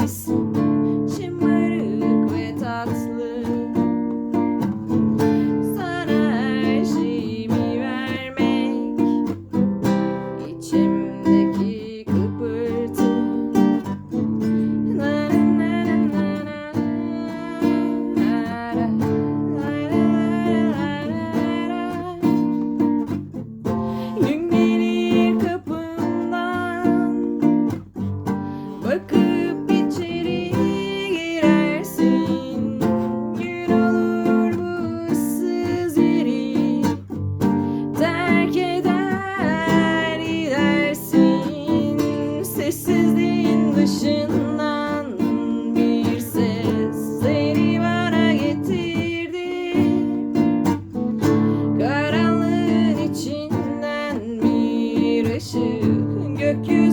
miss? sessizliğin dışından bir ses seni bana getirdi. Karanlığın içinden bir ışık gökyüzü